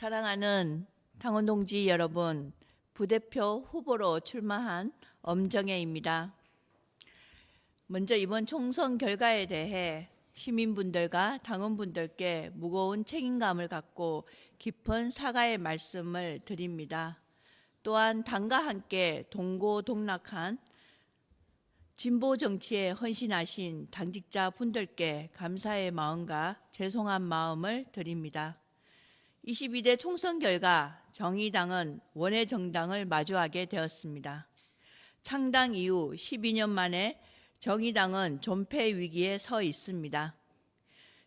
사랑하는 당원 동지 여러분, 부대표 후보로 출마한 엄정혜입니다. 먼저 이번 총선 결과에 대해 시민분들과 당원분들께 무거운 책임감을 갖고 깊은 사과의 말씀을 드립니다. 또한 당과 함께 동고동락한 진보 정치에 헌신하신 당직자 분들께 감사의 마음과 죄송한 마음을 드립니다. 22대 총선 결과 정의당은 원외 정당을 마주하게 되었습니다. 창당 이후 12년 만에 정의당은 존폐 위기에 서 있습니다.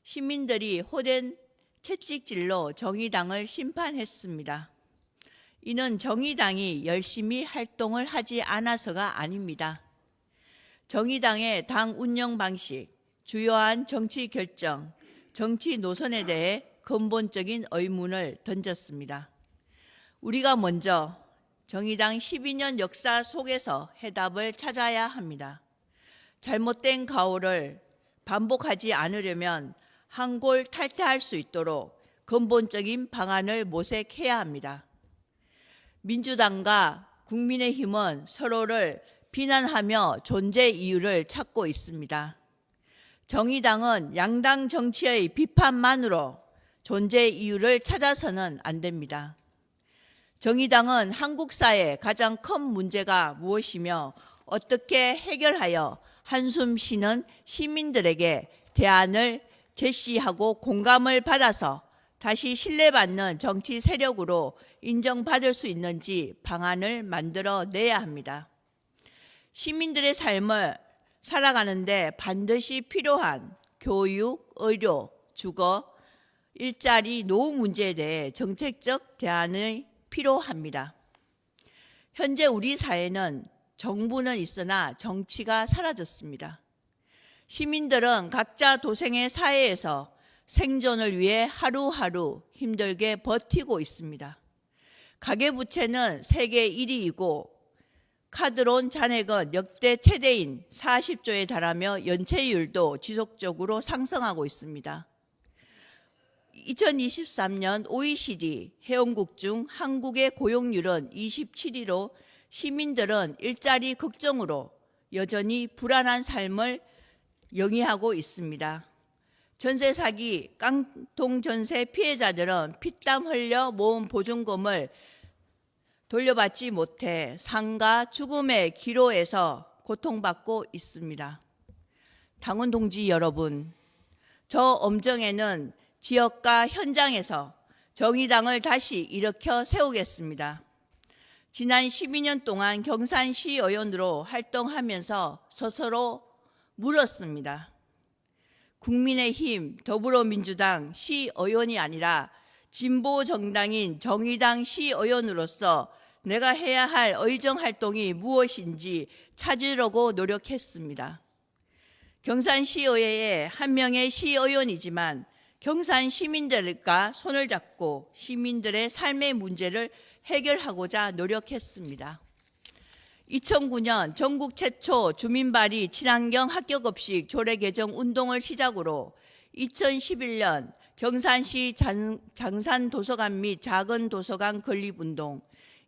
시민들이 호된 채찍질로 정의당을 심판했습니다. 이는 정의당이 열심히 활동을 하지 않아서가 아닙니다. 정의당의 당 운영 방식, 주요한 정치 결정, 정치 노선에 대해 근본적인 의문을 던졌습니다. 우리가 먼저 정의당 12년 역사 속에서 해답을 찾아야 합니다. 잘못된 가오를 반복하지 않으려면 한골 탈퇴할 수 있도록 근본적인 방안을 모색해야 합니다. 민주당과 국민의힘은 서로를 비난하며 존재 이유를 찾고 있습니다. 정의당은 양당 정치의 비판만으로 존재 이유를 찾아서는 안 됩니다. 정의당은 한국 사회의 가장 큰 문제가 무엇이며 어떻게 해결하여 한숨 쉬는 시민들에게 대안을 제시하고 공감을 받아서 다시 신뢰받는 정치 세력으로 인정받을 수 있는지 방안을 만들어 내야 합니다. 시민들의 삶을 살아가는데 반드시 필요한 교육, 의료, 주거, 일자리, 노후 문제에 대해 정책적 대안이 필요합니다. 현재 우리 사회는 정부는 있으나 정치가 사라졌습니다. 시민들은 각자 도생의 사회에서 생존을 위해 하루하루 힘들게 버티고 있습니다. 가계부채는 세계 1위이고 카드론 잔액은 역대 최대인 40조에 달하며 연체율도 지속적으로 상승하고 있습니다. 2023년 OECD 회원국 중 한국의 고용률은 27위로 시민들은 일자리 걱정으로 여전히 불안한 삶을 영위하고 있습니다. 전세 사기, 깡통 전세 피해자들은 피땀 흘려 모은 보증금을 돌려받지 못해 상가 죽음의 기로에서 고통받고 있습니다. 당원 동지 여러분, 저 엄정에는 지역과 현장에서 정의당을 다시 일으켜 세우겠습니다. 지난 12년 동안 경산시 의원으로 활동하면서 스스로 물었습니다. 국민의힘 더불어민주당 시 의원이 아니라 진보 정당인 정의당 시 의원으로서 내가 해야 할 의정 활동이 무엇인지 찾으려고 노력했습니다. 경산시의회의 한 명의 시의원이지만 경산 시민들과 손을 잡고 시민들의 삶의 문제를 해결하고자 노력했습니다. 2009년 전국 최초 주민발의 친환경 학교급식 조례 개정 운동을 시작으로 2011년 경산시 장, 장산 도서관 및 작은 도서관 건립 운동,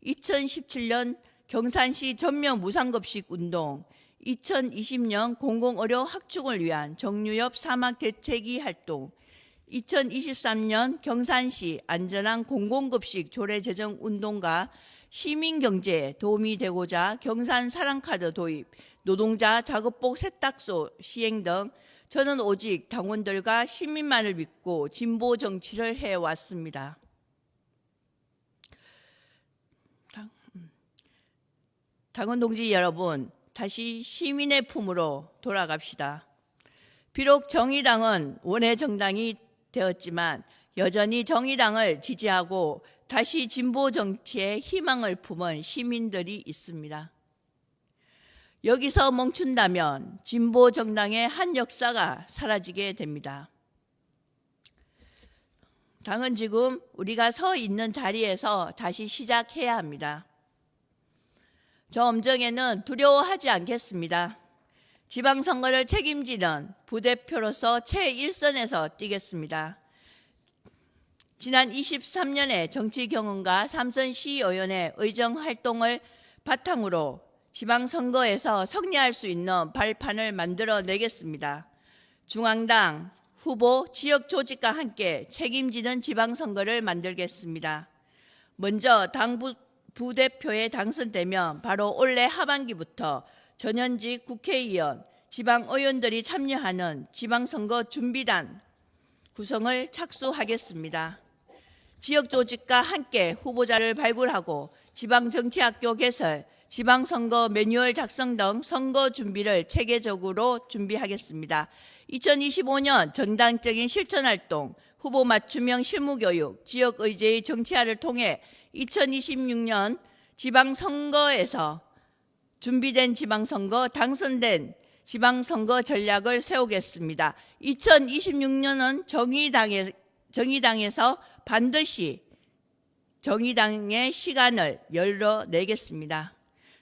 2017년 경산시 전면 무상급식 운동, 2020년 공공의료 확충을 위한 정유엽 사막 대책위 활동, 2023년 경산시 안전한 공공급식 조례 제정 운동과 시민 경제에 도움이 되고자 경산 사랑카드 도입, 노동자 작업복 세탁소 시행 등 저는 오직 당원들과 시민만을 믿고 진보 정치를 해왔습니다. 음. 당원 동지 여러분, 다시 시민의 품으로 돌아갑시다. 비록 정의당은 원외 정당이 되었지만 여전히 정의당을 지지하고 다시 진보 정치에 희망을 품은 시민들이 있습니다. 여기서 멈춘다면 진보 정당의 한 역사가 사라지게 됩니다. 당은 지금 우리가 서 있는 자리에서 다시 시작해야 합니다. 저 엄정에는 두려워하지 않겠습니다. 지방선거를 책임지는 부대표로서 최일선에서 뛰겠습니다. 지난 23년의 정치 경험과 삼선 시의원의 의정 활동을 바탕으로 지방선거에서 승리할 수 있는 발판을 만들어 내겠습니다. 중앙당 후보 지역 조직과 함께 책임지는 지방선거를 만들겠습니다. 먼저 당 부, 부대표에 당선되면 바로 올해 하반기부터 전현직 국회의원, 지방의원들이 참여하는 지방선거 준비단 구성을 착수하겠습니다. 지역 조직과 함께 후보자를 발굴하고 지방정치학교 개설, 지방선거 매뉴얼 작성 등 선거 준비를 체계적으로 준비하겠습니다. 2025년 정당적인 실천활동, 후보 맞춤형 실무교육, 지역의제의 정치화를 통해 2026년 지방선거에서 준비된 지방선거, 당선된 지방선거 전략을 세우겠습니다. 2026년은 정의당에, 정의당에서 반드시 정의당의 시간을 열어내겠습니다.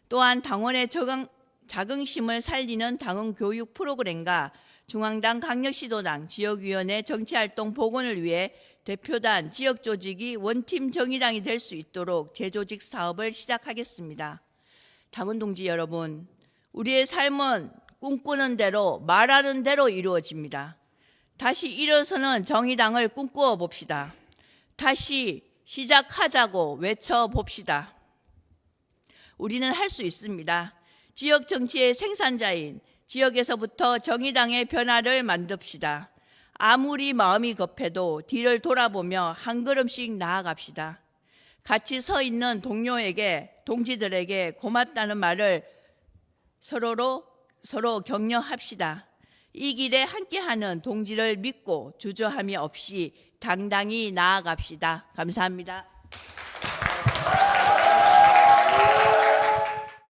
또한 당원의 적응, 자긍심을 살리는 당원 교육 프로그램과 중앙당 강력시도당 지역위원회 정치활동 복원을 위해 대표단 지역조직이 원팀 정의당이 될 수 있도록 재조직 사업을 시작하겠습니다. 당원 동지 여러분, 우리의 삶은 꿈꾸는 대로 말하는 대로 이루어집니다. 다시 일어서는 정의당을 꿈꾸어 봅시다. 다시 시작하자고 외쳐 봅시다. 우리는 할 수 있습니다. 지역 정치의 생산자인 지역에서부터 정의당의 변화를 만듭시다. 아무리 마음이 급해도 뒤를 돌아보며 한 걸음씩 나아갑시다. 같이 서 있는 동료에게, 동지들에게 고맙다는 말을 서로로 서로 격려합시다. 이 길에 함께하는 동지를 믿고 주저함이 없이 당당히 나아갑시다. 감사합니다.